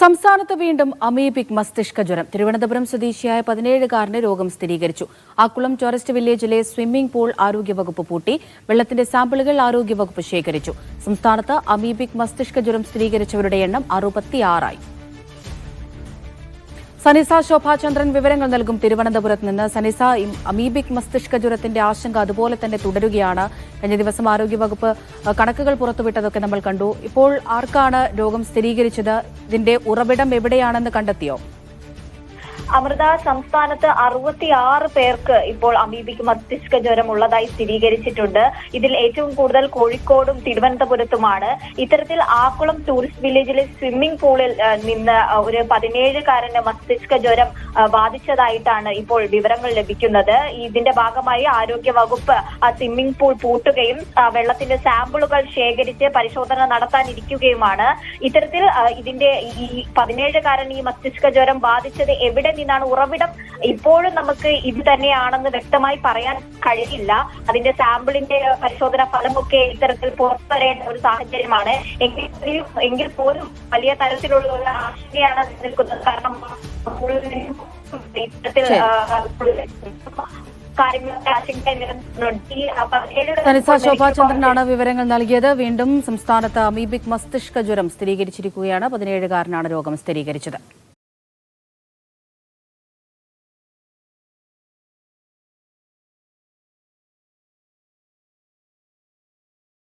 സംസ്ഥാനത്ത് വീണ്ടും അമീബിക് മസ്തിഷ്ക ജ്വരം. തിരുവനന്തപുരം സ്വദേശിയായ പതിനേഴുകാരന് രോഗം സ്ഥിരീകരിച്ചു. ആക്കുളം ടൂറിസ്റ്റ് വില്ലേജിലെ സ്വിമ്മിംഗ് പൂൾ ആരോഗ്യവകുപ്പ് പൂട്ടി. വെള്ളത്തിന്റെ സാമ്പിളുകൾ ആരോഗ്യവകുപ്പ് ശേഖരിച്ചു. സംസ്ഥാനത്ത് അമീബിക് മസ്തിഷ്ക ജ്വരം സ്ഥിരീകരിച്ചവരുടെ എണ്ണം അറുപത്തിയാറായി. സനിസ ശോഭാചന്ദ്രൻ വിവരങ്ങൾ നൽകും. തിരുവനന്തപുരത്ത് നിന്ന് സനിസ അമീബിക് മസ്തിഷ്ക ജ്വരത്തിന്റെ ആശങ്ക അതുപോലെ തന്നെ തുടരുകയാണ്. കഴിഞ്ഞ ദിവസം ആരോഗ്യവകുപ്പ് കണക്കുകൾ പുറത്തുവിട്ടതൊക്കെ നമ്മൾ കണ്ടു. ഇപ്പോൾ ആർക്കാണ് രോഗം സ്ഥിരീകരിച്ചത്? ഇതിന്റെ ഉറവിടം എവിടെയാണെന്ന് കണ്ടെത്തിയോ? അമൃത സംസ്ഥാനത്ത് അറുപത്തിയാറ് പേർക്ക് ഇപ്പോൾ അമീബിക്ക് മസ്തിഷ്ക ജ്വരം ഉള്ളതായി സ്ഥിരീകരിച്ചിട്ടുണ്ട്. ഇതിൽ ഏറ്റവും കൂടുതൽ കോഴിക്കോടും തിരുവനന്തപുരത്തുമാണ്. ഇത്തരത്തിൽ ആക്കുളം ടൂറിസ്റ്റ് വില്ലേജിലെ സ്വിമ്മിംഗ് പൂളിൽ നിന്ന് ഒരു പതിനേഴുകാരന് മസ്തിഷ്ക ജ്വരം ബാധിച്ചതായിട്ടാണ് ഇപ്പോൾ വിവരങ്ങൾ ലഭിക്കുന്നത്. ഇതിന്റെ ഭാഗമായി ആരോഗ്യ വകുപ്പ് ആ സ്വിമ്മിംഗ് പൂൾ പൂട്ടുകയും വെള്ളത്തിന്റെ സാമ്പിളുകൾ ശേഖരിച്ച് പരിശോധന നടത്താനിരിക്കുകയുമാണ്. ഇത്തരത്തിൽ ഇതിന്റെ ഈ പതിനേഴുകാരൻ ഈ മസ്തിഷ്ക ജ്വരം ബാധിച്ചത് എവിടെ നിന്നാണ് ഉറവിടം. ഇപ്പോഴും നമുക്ക് ഇത് തന്നെയാണെന്ന് വ്യക്തമായി പറയാൻ കഴിയില്ല. അതിന്റെ സാമ്പിളിന്റെ പരിശോധന ഫലമൊക്കെ ഇത്തരത്തിൽ പുറത്തു വരേണ്ട ഒരു സാഹചര്യമാണ്. എങ്കിൽ എങ്കിൽ പോലും വലിയ തരത്തിലുള്ള ഒരു ആശങ്കയാണ് നിൽക്കുന്നത് കാരണം ഇത്തരത്തിൽ ശോഭാചന്ദ്രനാണ് വിവരങ്ങൾ നൽകിയത്. വീണ്ടും സംസ്ഥാനത്ത് അമീബിക് മസ്തിഷ്ക ജ്വരം സ്ഥിരീകരിച്ചിരിക്കുകയാണ്. പതിനേഴുകാരനാണ് രോഗം സ്ഥിരീകരിച്ചത്.